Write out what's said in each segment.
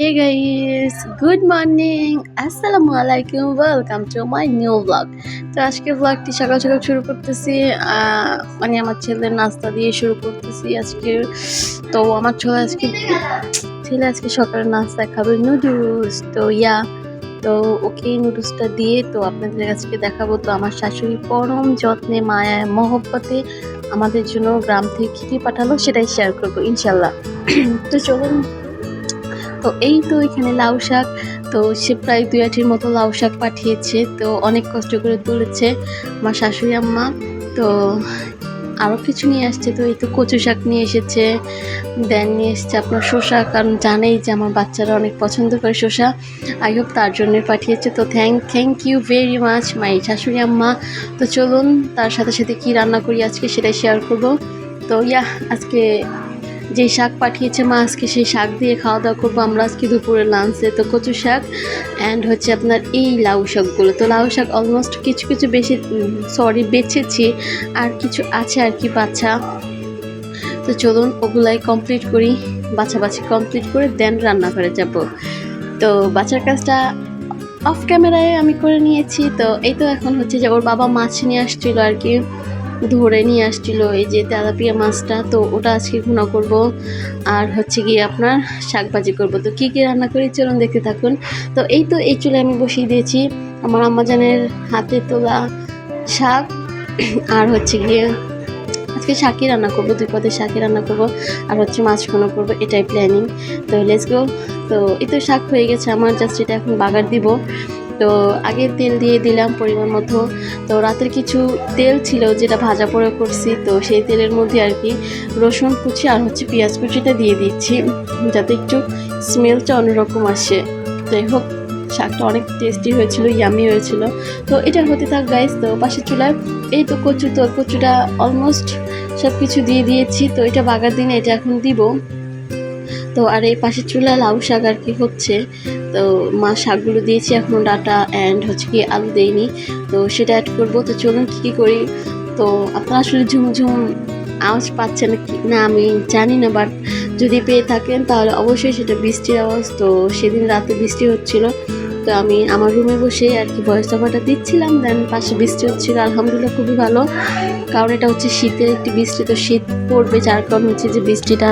Hey guys, good morning. আসসালামু আলাইকুম welcome to my new blog তো আজকে ব্লগটি সকাল সকাল শুরু করতেছি মানে আমার ছেলের নাস্তা দিয়ে শুরু করতেছি আজকে। তো আমার ছেলে আজকে ছেলে আজকে সকালের নাস্তা খাবে নুডলস তো ইয়া তো ওকে নুডলসটা দিয়ে তো আপনাদের আজকে দেখাবো। তো আমার শাশুড়ি পরম যত্নে মায়ায় মহব্বতে আমাদের জন্য গ্রাম থেকে খিটি পাঠালো সেটাই শেয়ার করব ইনশাল্লাহ। তো চলুন। তো এই তো এখানে লাউ শাক। তো সে প্রায় দুই আটির মতো লাউ শাক পাঠিয়েছে। তো অনেক কষ্ট করে তুলেছে আমার শাশুড়ি আম্মা। তো আরও কিছু নিয়ে আসছে। তো এই তো কচু শাক নিয়ে এসেছে, দেন নিয়ে এসেছে আপনার শসা। কারণ জানেই যে আমার বাচ্চারা অনেক পছন্দ করে শসা। আই হোপ তার জন্য পাঠিয়েছে। তো thank thank you very much my শাশুড়ি আম্মা। তো চলুন, তার সাথে সাথে কি রান্না করি আজকে সেটাই শেয়ার করব। তো ইয়া, আজকে যে শাক পাঠিয়েছে মা, আজকে সেই শাক দিয়ে খাওয়া দাওয়া করব। আমরা আজকে দুপুরে লাঞ্চে তো কচু শাক অ্যান্ড হচ্ছে আপনার এই লাউ শাকগুলো। তো লাউ শাক অলমোস্ট কিছু কিছু বেশি সরি বেছেছি। আর কিছু আছে আর কি বাচ্চা তো চলুন ওগুলাই কমপ্লিট করি, বাছাবাছি কমপ্লিট করে দেন রান্না করে যাব। তো বাচ্চার কাজটা অফ ক্যামেরায় আমি করে নিয়েছি। তো এই তো এখন হচ্ছে যে ওর বাবা মাছ নিয়ে আসছিল আর কি। ধরে নিয়ে আসছিল এই যে তেলাপিয়া মাছটা, তো ওটা আজকে ঘুনা করব। আর হচ্ছে গিয়ে আপনার শাক ভাজি করব। তো কী কী রান্না করি চলুন দেখতে থাকুন। তো এই তো এই চুলে আমি বসিয়ে দিয়েছি আমার আম্মাজানের হাতে তোলা শাক। আর হচ্ছে গিয়ে আজকে শাকই রান্না করব, দুই পদে শাকই রান্না করব। আর হচ্ছে মাছ ঘন করব, এটাই প্ল্যানিং তো লেটস গো তো এই তো শাক হয়ে গেছে আমার জাস্ট এটা এখন বাগার দিব। তো আগে তেল দিয়ে দিলাম পরিমাণ মতো। তো রাতের কিছু তেল ছিল যেটা ভাজা পড়ে করছি, তো সেই তেলের মধ্যে আর কি রসুন কুচি আর হচ্ছে পেঁয়াজ কুচিটা দিয়ে দিচ্ছি, যাতে একটু স্মেলটা অন্যরকম আসে। যাই হোক, শাকটা অনেক টেস্টি হয়েছিল ইয়ামি হয়েছিল। তো এটা হতে থাক গাইস তো পাশের চুলায় এই তো কচু, তো কচুটা অলমোস্ট সব কিছু দিয়ে দিয়েছি। তো এটা বাগার দিনে এটা এখন দিব। তো আর এই পাশে চুলা, লাউ শাক আর কি হচ্ছে। তো মা শাকগুলো দিয়েছি এখনও ডাটা অ্যান্ড হচ্ছে কি আলু দেইনি তো সেটা অ্যাড করব। তো চলুন কী কী করি। তো আপনারা আসলে ঝুমঝুম আওয়াজ পাচ্ছেন কি না আমি জানি না বাট যদি পেয়ে থাকেন তাহলে অবশ্যই সেটা বৃষ্টির আওয়াজ। তো সেদিন রাতে বৃষ্টি হচ্ছিল। তো আমি আমার রুমে বসে আর কি ভয়েস ওভারটা দিচ্ছিলাম দেন পাশে বৃষ্টি হচ্ছিল, আলহামদুলিল্লাহ খুবই ভালো। কারণ এটা হচ্ছে শীতের একটি বৃষ্টি, তো শীত পড়বে, যার কারণ হচ্ছে যে বৃষ্টিটা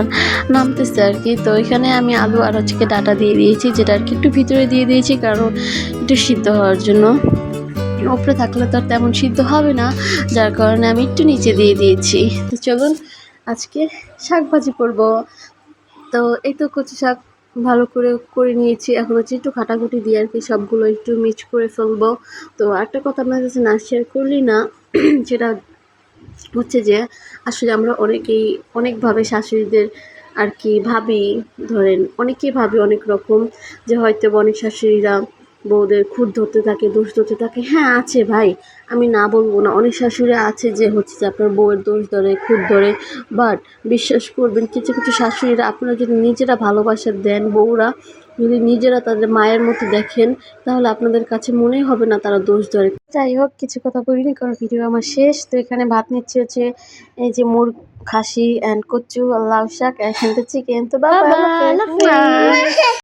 নামতেছে আর কি। তো এখানে আমি আলু আর হচ্ছে ডাটা দিয়ে দিয়েছি, যেটা আর কি একটু ভিতরে দিয়ে দিয়েছি, কারণ একটু সিদ্ধ হওয়ার জন্য। ওপরে থাকলে তো আর তেমন সিদ্ধ হবে না, যার কারণে আমি একটু নিচে দিয়ে দিয়েছি। তো চলুন আজকে শাক ভাজি করব। তো এই তো কচু শাক ভালো করে করে নিয়েছি। এখন হচ্ছে একটু খাটাখুটি দিয়ে আর কি সবগুলো একটু মিক্স করে ফেলব। তো একটা কথা আপনার কাছে না শেয়ার করলি না, সেটা হচ্ছে যে, আসলে আমরা অনেকেই অনেকভাবে শাশুড়িদের আর কি ভাবি, ধরেন অনেকেই ভাবি অনেক রকম যে হয়তো অনেক শাশুড়িরা বউদের খুদ ধরতে থাকে, দোষ ধরতে থাকে। হ্যাঁ আছে ভাই। আমি না বলব না। অনেক শাশুড়ি আছে যে হচ্ছে যে আপনার বউয়ের দোষ ধরে খুদ ধরে। বাট বিশ্বাস করবেন, কিছু কিছু শাশুড়িরা আপনারা যদি নিজেরা ভালোবাসা দেন, বউরা যদি নিজেরা তাদের মায়ের মতো দেখেন, তাহলে আপনাদের কাছে মনেই হবে না তারা দোষ ধরে। যাই হোক, কিছু কথা বলিনি, কারণ ভিডিও আমার শেষ। তো এখানে ভাত নিচ্ছে হচ্ছে এই যে মুর খাসি অ্যান্ড কচু, লাউ শাক এখানটা চিকেন তো বাবা